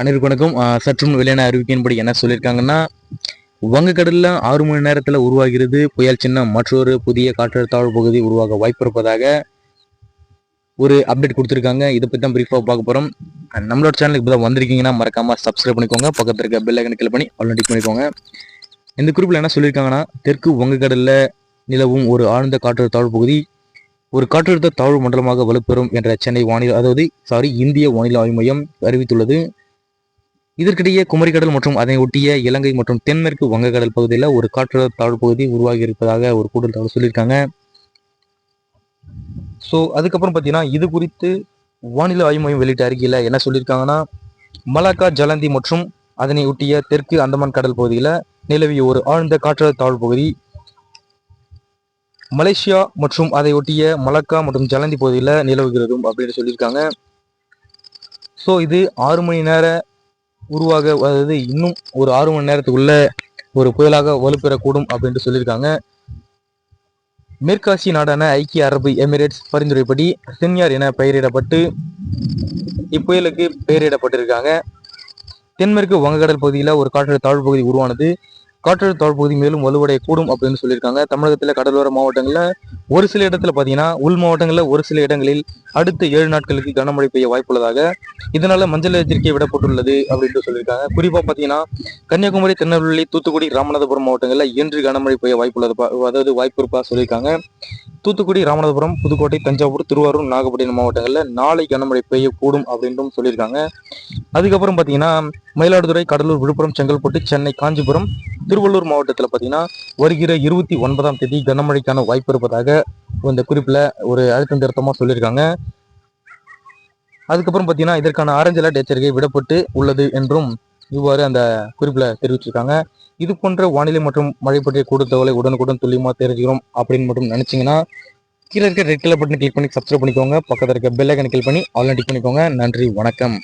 அனைவருக்கும் வணக்கம் சற்றும் வெளியான அறிவிக்கையின்படி என்ன சொல்லியிருக்காங்கன்னா வங்கக்கடலில் ஆறு மணி நேரத்தில் உருவாகிறது புயல் சின்னம். மற்றொரு புதிய காற்றழுத்தாழ்வு பகுதி உருவாக வாய்ப்பு இருப்பதாக ஒரு அப்டேட் கொடுத்துருக்காங்க. இதை பற்றி தான் ப்ரீஃபாக பார்க்க போகிறோம் நம்மளோட சேனலுக்கு இப்போ தான் வந்திருக்கீங்கன்னா மறக்காமல் சப்ஸ்கிரைப் பண்ணிக்கோங்க. பக்கத்தில் இருக்க பெல் ஐக்கன் கிளிக் பண்ணி ஆல்ரெடி பண்ணிக்கோங்க. இந்த குறிப்பில் என்ன சொல்லியிருக்காங்கன்னா தெற்கு வங்கக்கடலில் நிலவும் ஒரு ஆழ்ந்த காற்றழுத்த தாழ்வு பகுதி ஒரு காற்றழுத்த தாழ்வு மண்டலமாக வலுப்பெறும் என்ற சென்னை வானிலை அதாவது சாரி இந்திய வானிலை ஆய்வு மையம் அறிவித்துள்ளது. இதற்கிடையே குமரிக்கடல் மற்றும் அதனை ஒட்டிய இலங்கை மற்றும் தென்மேற்கு வங்கக்கடல் பகுதியில் ஒரு காற்றழுத்த தாழ்வு பகுதி உருவாகி இருப்பதாக ஒரு கூடுதல் தகவல் சொல்லியிருக்காங்க. ஸோ அதுக்கப்புறம் பார்த்தீங்கன்னா இது குறித்து வானிலை ஆய்வு மையம் வெளியிட்ட அறிக்கையில் என்ன சொல்லியிருக்காங்கன்னா மலாக்கா ஜலந்தி மற்றும் அதனை ஒட்டிய தெற்கு அந்தமான் கடல் பகுதியில் நிலவிய ஒரு ஆழ்ந்த காற்றழுத்த தாழ்வு பகுதி மலேசியா மற்றும் அதை ஒட்டிய மலக்கா மற்றும் ஜலந்தி பகுதியில் நிலவுகிறதும் அப்படின்னு சொல்லியிருக்காங்க. ஸோ இது ஆறு மணி நேர உருவாக அதாவது இன்னும் ஒரு ஆறு மணி நேரத்துக்குள்ள ஒரு புயலாக வலுப்பெறக்கூடும் அப்படின்ட்டு சொல்லியிருக்காங்க. மேற்காசிய நாடான ஐக்கிய அரபு எமிரேட்ஸ் பரிந்துரைப்படி சென்யார் என பெயரிடப்பட்டு இப்புயலுக்கு பெயரிடப்பட்டிருக்காங்க. தென்மேற்கு வங்கக்கடல் பகுதியில் ஒரு காற்றழுத்த தாழ்வு பகுதி உருவானது. காற்றழுத்த தாழ்வு பகுதி மேலும் வலுவடையக்கூடும் அப்படின்னு சொல்லியிருக்காங்க. தமிழகத்தில் கடலோர மாவட்டங்களில் ஒரு சில இடத்துல பார்த்தீங்கன்னா உள் மாவட்டங்களில் ஒரு சில இடங்களில் அடுத்த ஏழு நாட்களுக்கு கனமழை பெய்ய வாய்ப்புள்ளதாக இதனால மஞ்சள் எச்சரிக்கை விடப்பட்டுள்ளது அப்படின்ட்டு சொல்லியிருக்காங்க. குறிப்பாக பார்த்தீங்கன்னா கன்னியாகுமரி திருநெல்வேலி தூத்துக்குடி ராமநாதபுரம் மாவட்டங்களில் இன்று கனமழை பெய்ய வாய்ப்புள்ளது அதாவது வாய்ப்பு இருப்பா சொல்லியிருக்காங்க. தூத்துக்குடி ராமநாதபுரம் புதுக்கோட்டை தஞ்சாவூர் திருவாரூர் நாகப்பட்டினம் மாவட்டங்களில் நாளை கனமழை பெய்யக்கூடும் அப்படின்றும் சொல்லியிருக்காங்க. அதுக்கப்புறம் பார்த்தீங்கன்னா மயிலாடுதுறை கடலூர் விழுப்புரம் செங்கல்பட்டு சென்னை காஞ்சிபுரம் திருவள்ளூர் மாவட்டத்தில் பார்த்தீங்கன்னா வருகிற இருபத்தி ஒன்பதாம் தேதி கனமழைக்கான வாய்ப்பு இருப்பதாக இந்த குறிப்பில் ஒரு அழுத்தம் திருத்தமாக சொல்லியிருக்காங்க. அதுக்கப்புறம் பார்த்தீங்கன்னா இதற்கான ஆரஞ்சு அலர்ட் எச்சரிக்கை விடப்பட்டு உள்ளது என்றும் இவ்வாறு அந்த குறிப்பில் தெரிவிச்சிருக்காங்க. இது போன்ற வானிலை மற்றும் மழை பற்றிய கூடுதல் தகவலை உடனுக்குடன் துல்லியமாக தெரிஞ்சுக்கிறோம் அப்படின்னு மட்டும் நினச்சிங்கன்னா கீழே இருக்க ரெட் கலர் பட்டன் கிளிக் பண்ணி சப்ஸ்கிரைப் பண்ணிக்கோங்க. பக்கத்தில் இருக்க பெல் ஐக்கன் கிளிக் பண்ணி ஆல்ரெடி பண்ணிக்கோங்க. நன்றி வணக்கம்.